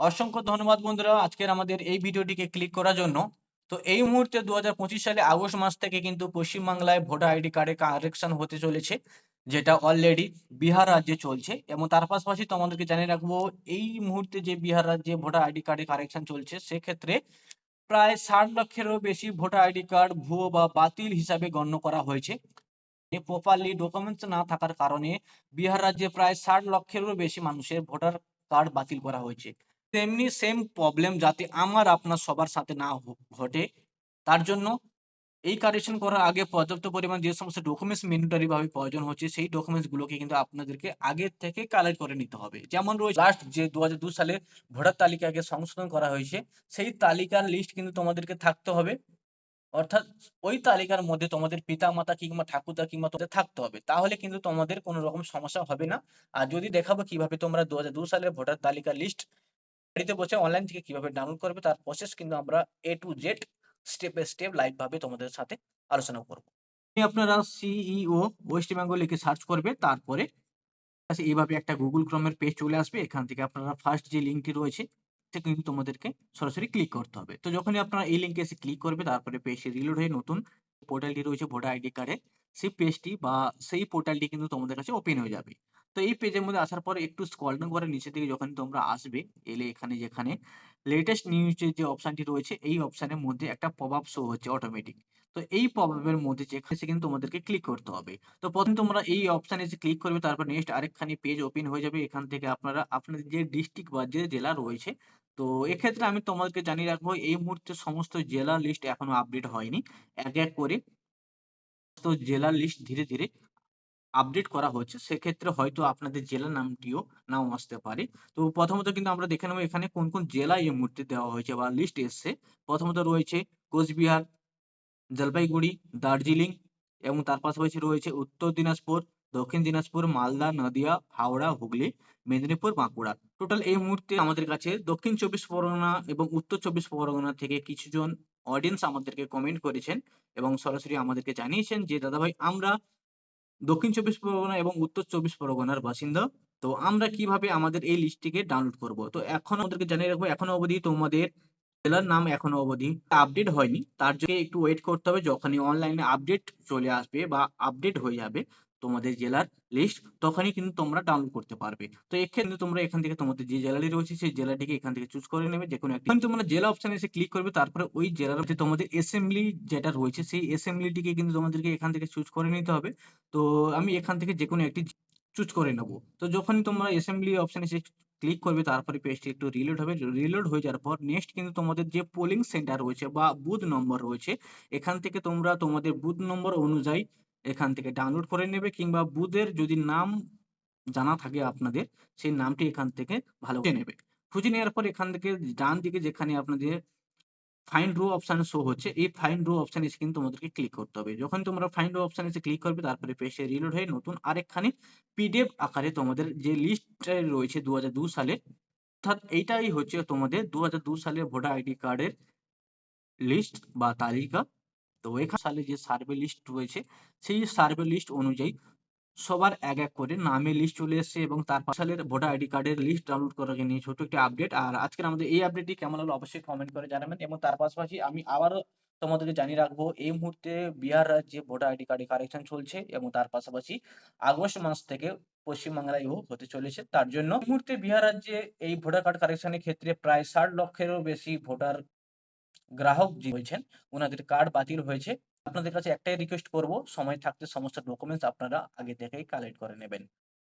অসংখ্য ধন্যবাদ বন্ধুরা আজকের আমাদের এই ভিডিওটিকে ক্লিক করার জন্য। তো এই মুহূর্তে দু হাজার পঁচিশ সালে আগস্ট মাস থেকে কিন্তু পশ্চিমবাংলায় ভোটার আইডি কার্ডে কারেকশন হতে চলেছে, যেটা অলরেডি বিহার রাজ্যে চলছে। এবং তার পাশাপাশি তোমাদেরকে জানিয়ে রাখব, এই মুহূর্তে যে বিহার রাজ্যে ভোটার আইডি কার্ডে কারেকশন চলছে, সেক্ষেত্রে প্রায় ষাট লক্ষেরও বেশি ভোটার আইডি কার্ড ভুয়ো বা বাতিল হিসাবে গণ্য করা হয়েছে। প্রপারলি ডকুমেন্টস না থাকার কারণে বিহার রাজ্যে প্রায় ষাট লক্ষেরও বেশি মানুষের ভোটার কার্ড বাতিল করা হয়েছে। তেমনি সেম প্রবলেম যাতে আমার আপনার সবার সাথে না ঘটে। তার জন্য এই কারেকশন করার আগে পর্যাপ্ত পরিমাণ যে সমস্ত ডকুমেন্টস ম্যান্ডেটরি ভাবে প্রয়োজন হচ্ছে, সেই ডকুমেন্টস গুলোকে কিন্তু আপনাদেরকে আগে থেকে কালেক্ট করে নিতে হবে। যেমন রয়েছে লাস্ট যে দু সালে ভোটার তালিকাকে সংশোধন করা হয়েছে, সেই তালিকার লিস্ট কিন্তু তোমাদেরকে থাকতে হবে। অর্থাৎ ওই তালিকার মধ্যে তোমাদের পিতা মাতা কিংবা ঠাকুরদা কিংবা তোমাদের থাকতে হবে। তাহলে কিন্তু তোমাদের কোনো রকম সমস্যা হবে না। আর যদি দেখাবো কীভাবে তোমরা দু সালের ভোটার তালিকার লিস্ট বাড়িতে বসে অনলাইন থেকে কীভাবে ডাউনলোড করবে তার প্রসেস কিন্তু আমরা A to Z step by step live ভাবে তোমাদের সাথে আলোচনা করব। আপনারা সিইও ওয়েস্ট বেঙ্গল লিখে সার্চ করবে, তারপরে কাছে এইভাবে একটা গুগল ক্রোমের পেজ চলে আসবে, এখান থেকে আপনারা ফার্স্ট যে লিঙ্কটি রয়েছে, সেটা কিন্তু তোমাদেরকে সরাসরি ক্লিক করতে হবে। তো যখনই আপনারা এই লিঙ্কে এসে ক্লিক করবে, তারপরে পেজটি রিলোড হয়ে নতুন পোর্টালটি রয়েছে ভোটার আইডি কার্ডের সেই পেজটি বা সেই পোর্টালটি কিন্তু তোমাদের কাছে ওপেন হয়ে যাবে। তো এই পেজের মধ্যে আসার পরে একটু স্ক্রল ডাউন করে নিচে থেকে যখন তোমরা আসবে, এলে এখানে যেখানে লেটেস্ট নিউজের যে অপশনটি রয়েছে, এই অপশনের মধ্যে একটা আপ শো হচ্ছে অটোমেটিক তো এই আপের মধ্যে যেখানে সে কিন্তু তোমাদেরকে ক্লিক করতে হবে। তো প্রথমে তোমরা এই অপশানে এসে ক্লিক করবে, তারপর নেক্সট আরেকখানি পেজ ওপেন হয়ে যাবে, এখান থেকে আপনারা, আপনাদের যে ডিস্ট্রিক্ট বা যে জেলা রয়েছে, তো এক্ষেত্রে আমি তোমাদেরকে জানিয়ে রাখব, এই মুহূর্তে সমস্ত জেলা লিস্ট এখনও আপডেট হয়নি। এক এক করে তো জেলার লিস্ট ধীরে ধীরে আপডেট করা হচ্ছে, সেক্ষেত্রে হয়তো আপনাদের জেলার নামটিও নাও আসতে পারে। তো প্রথমত কিন্তু আমরা দেখে নেব এখানে কোন কোন জেলা এই মুহূর্তে দেওয়া হয়েছে বা লিস্ট এসছে। প্রথমত রয়েছে কোচবিহার, জলপাইগুড়ি, দার্জিলিং এবং তার পাশাপাশি রয়েছে উত্তর দিনাজপুর, দক্ষিণ দিনাজপুর, মালদা, নদিয়া, হাওড়া, হুগলি, মেদিনীপুর, বাঁকুড়া। টোটাল এই মুহূর্তে আমাদের কাছে দক্ষিণ চব্বিশ পরগনা এবং উত্তর চব্বিশ পরগনা থেকে কিছুজন অডিয়েন্স আমাদেরকে কমেন্ট করেছেন এবং সরাসরি আমাদেরকে জানিয়েছেন যে, দাদাভাই, আমরা দক্ষিণ চব্বিশ পরগনা এবং উত্তর চব্বিশ পরগনার বাসিন্দা। তো আমরা কীভাবে আমাদের এই লিস্টটিকে ডাউনলোড করব? তো এখন আমাদেরকে জানিয়ে রাখব, এখনও অবধি তোমাদের জেলার নাম এখনও অবধি আপডেট হয়নি। তার জন্য একটু ওয়েট করতে হবে, যখনই অনলাইনে আপডেট চলে আসবে বা আপডেট হয়ে যাবে। তোমাদের জেলার লিস্ট তখনই কিন্তু তোমরা ডাউনলোড করতে পারবে। তো এক্ষেত্রে তোমরা এখান থেকে তোমাদের যে জেলাটি রয়েছে, সেই জেলাটিকে এখান থেকে চুজ করে নেবে। যে কোনো একটি তোমরা জেলা অপশনে এসে ক্লিক করবে, তারপরে ওই জেলার মধ্যে তোমাদের অ্যাসেম্বলি যেটা রয়েছে, সেই অ্যাসেম্বলিটিকে কিন্তু তোমাদেরকে এখান থেকে চুজ করে নিতে হবে। তো আমি এখান থেকে যে কোনো একটি চুজ করে নেব। তো যখনই তোমরা অ্যাসেম্বলি অপশানে এসে ক্লিক করবে, তারপরে পেজটি একটু রিলোড হবে। রিলোড হয়ে যাওয়ার পর নেক্সট কিন্তু তোমাদের যে পোলিং সেন্টার রয়েছে বা বুথ নম্বর রয়েছে, এখান থেকে তোমরা তোমাদের বুথ নম্বর অনুযায়ী এখান থেকে ডাউনলোড করে নেবে কিংবা বুথের যদি নাম জানা থাকে আপনাদের, সেই নামটি এখান থেকে ভালো করে নেবে। খুঁজে নেওয়ার পর এখান থেকে ডান দিকে যেখানে আপনাদের ফাইন্ড রো অপশান শো হচ্ছে, এই ফাইন্ড রো অপশন এসে কিন্তু তোমাদেরকে ক্লিক করতে হবে। যখন তোমরা ফাইন্ড রো অপশন এসে ক্লিক করবে, তারপরে পেজে রিলোড হয়ে নতুন আরেকখানি পিডিএফ আকারে তোমাদের যে লিস্ট রয়েছে দু হাজার দু সালে, অর্থাৎ এইটাই হচ্ছে তোমাদের দু সালের ভোটার আইডি কার্ডের লিস্ট বা তালিকা। তো এখানে সালে যে সার্ভে লিস্ট রয়েছে, সেই সার্ভে লিস্ট অনুযায়ী সবার এক এক করে নামের লিস্ট চলে এসেছে এবং তার সালের ভোটার আইডি কার্ডের লিস্ট ডাউনলোড করাকে নিয়ে ছোট একটি আপডেট আর আজকের আমাদের এই আপডেটটি কেমন হলো অবশ্যই কমেন্ট করে জানাবেন এবং তার পাশাপাশি আমি আবারও তোমাদেরকে জানিয়ে রাখব, এই মুহূর্তে বিহার রাজ্যে ভোটার আইডি কার্ডে কারেকশন চলছে এবং তার পাশাপাশি আগস্ট মাস থেকে পশ্চিমবাংলায়ও হতে চলেছে। তার জন্য মুহূর্তে বিহার রাজ্যে এই ভোটার কার্ড কারেকশনের ক্ষেত্রে প্রায় ষাট লক্ষেরও বেশি ভোটার গ্রাহক যে হয়েছেন ওনাদের কার্ড বাতিল হয়েছে। আপনাদের কাছে একটাই রিকোয়েস্ট করব, সময় থাকতে সমস্ত ডকুমেন্টস আপনারা আগে থেকেই কালেক্ট করে নেবেন।